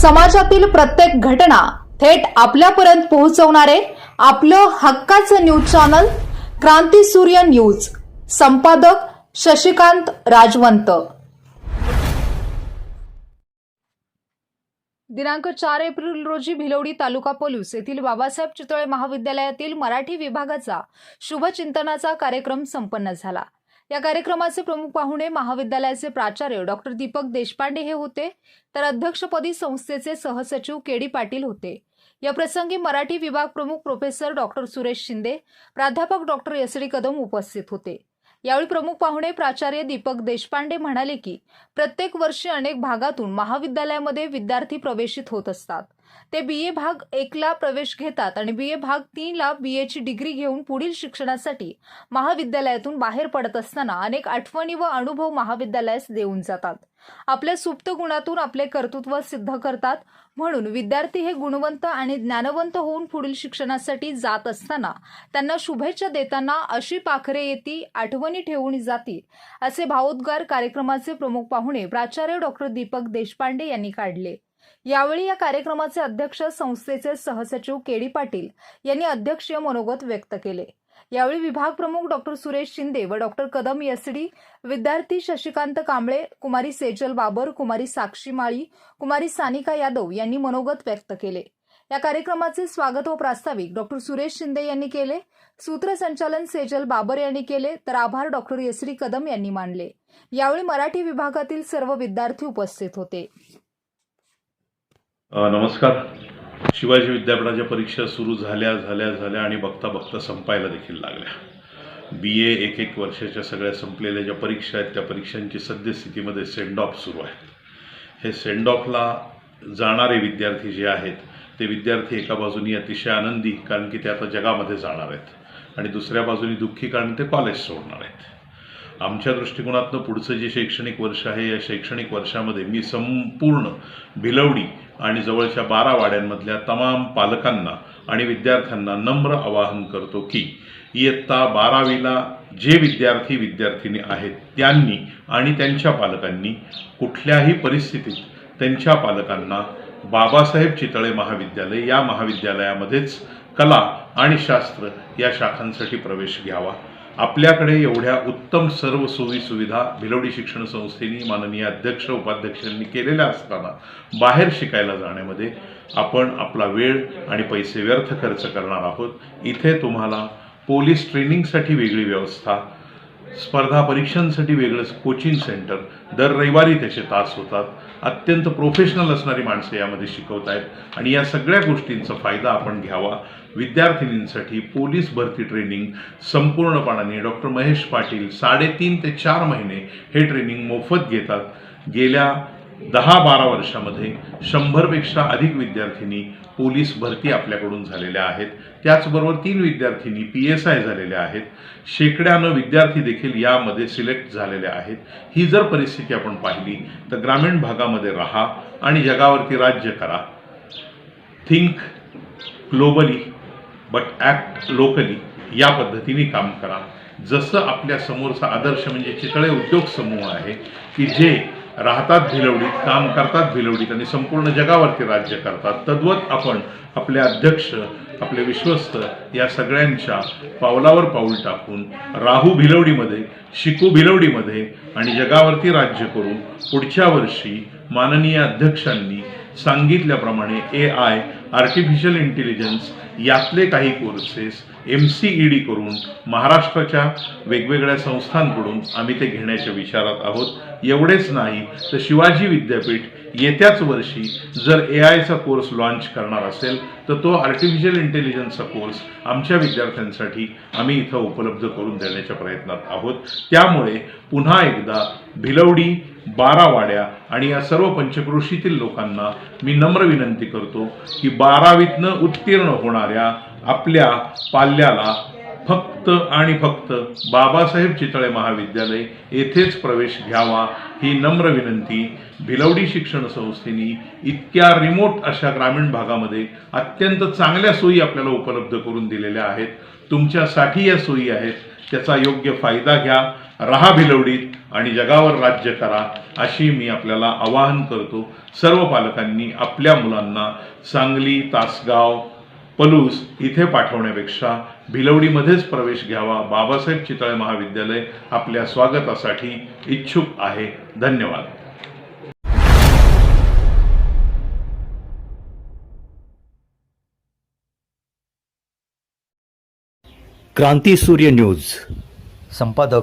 समाजातील प्रत्येक घटना थेट आपल्यापर्यंत पोहोचवणारे आपलं हक्काचं न्यूज चॅनल क्रांती सूर्य न्यूज. संपादक शशिकांत राजवंत. दिनांक चार एप्रिल रोजी भिलवडी तालुका पोलीस येथील बाबासाहेब चितळे महाविद्यालयातील मराठी विभागाचा शुभचिंतनाचा कार्यक्रम संपन्न झाला. या कार्यक्रमाचे प्रमुख पाहुणे महाविद्यालयाचे प्राचार्य डॉक्टर दीपक देशपांडे हे होते. तर अध्यक्षपदी संस्थेचे सहसचिव के डी पाटील होते. या प्रसंगी मराठी विभाग प्रमुख प्रोफेसर डॉक्टर सुरेश शिंदे प्राध्यापक डॉक्टर एस डी कदम उपस्थित होते. यावेळी प्रमुख पाहुणे प्राचार्य दीपक देशपांडे म्हणाले की प्रत्येक वर्षी अनेक भागातून महाविद्यालयामध्ये विद्यार्थी प्रवेशित होत असतात. ते बी ए भाग एकला प्रवेश घेतात आणि बी ए भाग तीनला बी एची डिग्री घेऊन पुढील शिक्षणासाठी महाविद्यालयातून बाहेर पडत असताना अनेक आठवणी व अनुभव महाविद्यालयास देऊन जातात. आपल्या सुप्त गुणातून आपले कर्तृत्व सिद्ध करतात. म्हणून विद्यार्थी हे गुणवंत आणि ज्ञानवंत होऊन पुढील शिक्षणासाठी जात असताना त्यांना शुभेच्छा देताना अशी पाखरे येती आठवणी ठेवून जाती असे भावोद्गार कार्यक्रमाचे प्रमुख पाहुणे प्राचार्य डॉक्टर दीपक देशपांडे यांनी काढले. यावेळी या कार्यक्रमाचे अध्यक्ष संस्थेचे सहसचिव के डी पाटील यांनी अध्यक्षीय मनोगत व्यक्त केले. यावेळी विभाग प्रमुख डॉक्टर सुरेश शिंदे व डॉक्टर कदम यसडी विद्यार्थी शशिकांत कांबळे कुमारी सेजल बाबर कुमारी साक्षी माळी कुमारी सानिका यादव यांनी मनोगत व्यक्त केले. या कार्यक्रमाचे स्वागत व प्रास्ताविक डॉक्टर सुरेश शिंदे यांनी केले. सूत्रसंचालन सेजल बाबर यांनी केले तर आभार डॉक्टर यसरी कदम यांनी मानले. यावेळी मराठी विभागातील सर्व विद्यार्थी उपस्थित होते. नमस्कार. शिवाजी विद्यापीठाच्या परीक्षा सुरू झाल्या झाल्या झाल्या आणि बघता बघता संपायला देखील लागल्या. बी ए एक एक वर्षाच्या सगळ्या संपलेल्या ज्या परीक्षा आहेत त्या परीक्षांची सद्यस्थितीमध्ये सेंड ऑफ सुरू आहेत. हे सेंड ऑफला जाणारे विद्यार्थी जे आहेत ते विद्यार्थी एका बाजूनी अतिशय आनंदी कारण की ते आता जगामध्ये जाणार आहेत. आणि दुसऱ्या बाजूनी दुःखी कारण ते कॉलेज सोडणार आहेत. आमच्या दृष्टिकोनातनं पुढचं जे शैक्षणिक वर्ष आहे या शैक्षणिक वर्षामध्ये मी संपूर्ण भिलवडी आणि जवळच्या बारा वाड्यांमधल्या तमाम पालकांना आणि विद्यार्थ्यांना नम्र आवाहन करतो की इयत्ता बारावीला जे विद्यार्थी विद्यार्थिनी आहेत त्यांनी आणि त्यांच्या पालकांनी कुठल्याही परिस्थितीत त्यांच्या पालकांना बाबासाहेब चितळे महाविद्यालय या महाविद्यालयामध्येच कला आणि शास्त्र या शाखांसाठी प्रवेश घ्यावा. आपल्याकडे एवढ्या उत्तम सर्व सोयी सुविधा भिलवडी शिक्षण संस्थेनी माननीय अध्यक्ष उपाध्यक्षांनी केलेल्या असताना बाहेर शिकायला जाण्यामध्ये आपण आपला वेळ आणि पैसे व्यर्थ खर्च करणार आहोत. इथे तुम्हाला पोलीस ट्रेनिंगसाठी वेगळी व्यवस्था स्पर्धा परीक्षांसाठी वेगळंच कोचिंग सेंटर दर रविवारी त्याचे तास होतात. अत्यंत प्रोफेशनल असणारी माणसं यामध्ये शिकवत आहेत. आणि या सगळ्या गोष्टींचा फायदा आपण घ्यावा. विद्यार्थिनींसाठी पोलीस भरती ट्रेनिंग संपूर्णपणाने डॉक्टर महेश पाटील साडेतीन ते चार महिने हे ट्रेनिंग मोफत घेतात. गेल्या दहा बारा वर्षामध्ये शंभरपेक्षा अधिक विद्यार्थिनी पोलीस भरती आपल्याकडून झालेल्या आहेत. त्याचबरोबर तीन विद्यार्थिनी पी एस आय झालेल्या आहेत. शेकड्यानं विद्यार्थी देखील यामध्ये सिलेक्ट झालेल्या आहेत. ही जर परिस्थिती आपण पाहिली तर ग्रामीण भागामध्ये राहा आणि जगावरती राज्य करा. Think globally but act locally या पद्धतीने काम करा. जसं आपल्या समोरचा आदर्श म्हणजे चितळे उद्योग समूह आहे की जे राहतात भिलवडीत काम करतात भिलवडीत आणि संपूर्ण जगावरती राज्य करतात. तद्वत आपण आपले अध्यक्ष आपले विश्वस्त या सगळ्यांच्या पावलावर पाऊल टाकून राहू भिलवडीमध्ये शिकू भिलवडीमध्ये आणि जगावरती राज्य करून पुढच्या वर्षी माननीय अध्यक्षांनी सांगितल्याप्रमाणे ए आय आर्टिफिशियल इंटेलिजन्स यातले काही courses M C E D करून महाराष्ट्राच्या वेगवेगळ्या संस्थांकडून आम्ही ते घेण्याच्या विचारात आहोत. एवढेच नाही तर शिवाजी विद्यापीठ येत्याच वर्षी जर ए आयचा कोर्स लॉन्च करणार असेल तर तो आर्टिफिशियल इंटेलिजन्सचा कोर्स आमच्या विद्यार्थ्यांसाठी आम्ही इथं उपलब्ध करून देण्याच्या प्रयत्नात आहोत. त्यामुळे पुन्हा एकदा भिलवडी बारा वाड्या आणि या सर्व पंचक्रोशीतील लोकांना मी नम्र विनंती करतो की बारावीतनं उत्तीर्ण होणाऱ्या आपल्या पाल्याला फक्त आणि फक्त बाबासाहेब चितळे महाविद्यालय येथेच प्रवेश घ्यावा ही नम्र विनंती भिलवडी शिक्षण संस्थेनी इतक्या रिमोट अशा ग्रामीण भागामध्ये अत्यंत चांगल्या सोयी आपल्याला उपलब्ध करून दिलेल्या आहेत. तुमच्यासाठी या सोयी आहेत. त्याचा योग्य फायदा घ्या. रहा भिलवडीत आणि जगावर राज्य करा अशी मी आपल्याला आवाहन करतो. सर्व पालकांनी आपल्या मुलांना सांगली तासगाव पलूस इथे पाठवण्यापेक्षा भिलवडीमध्येच प्रवेश घ्यावा. बाबासाहेब चितळे महाविद्यालय आपल्या स्वागतासाठी इच्छुक आहे. धन्यवाद. क्रांती सूर्य न्यूज. संपादक